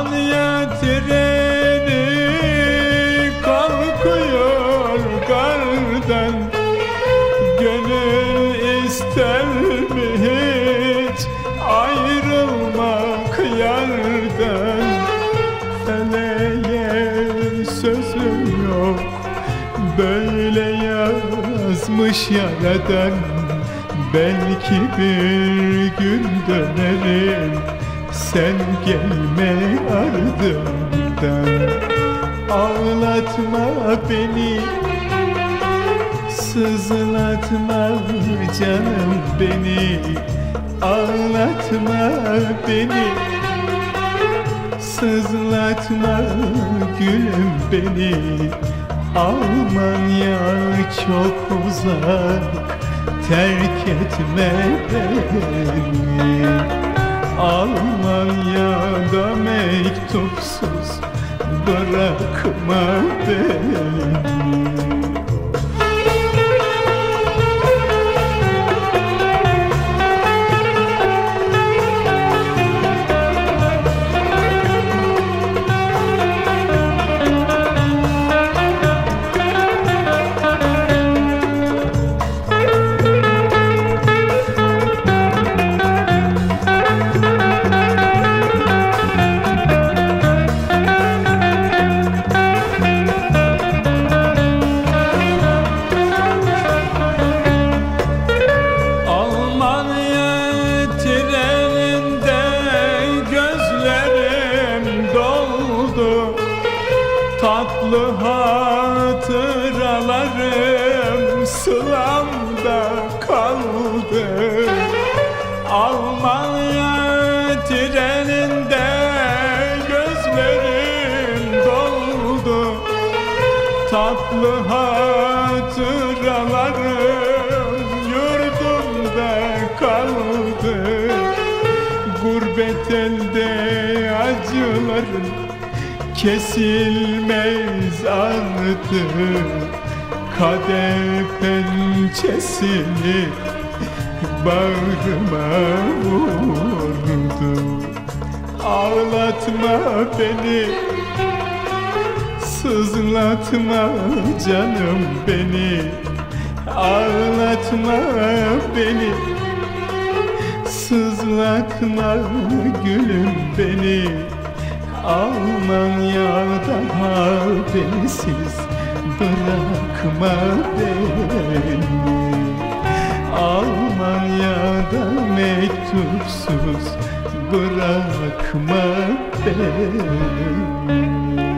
Almanya treni kalkıyor gardan Gönül ister ayrılmak yardan Feleğe sözüm yok Böyle yazmış yaradan. Belki bir gün dönerim Sen gelme ardımdan. Ağlatma beni. Sızlatma canım beni. Ağlatma beni. Sızlatma gülüm beni. Almanya çok uzak Terk etme beni Almanya'da mektupsuz Bırakma beni Tatlı hatıralarım sılamda kaldı. Almanya treninde gözlerim doldu. Tatlı hatıralarım yurdumda kaldı. Gurbet elde acıların kesilmez artık. Kader pençesini bağrıma vurdu. Ağlatma beni Sızlatma canım beni. Ağlatma beni Sızlatma gülüm beni Almanya'da habersiz Bırakma beni. Almanya'da mektupsuz Bırakma beni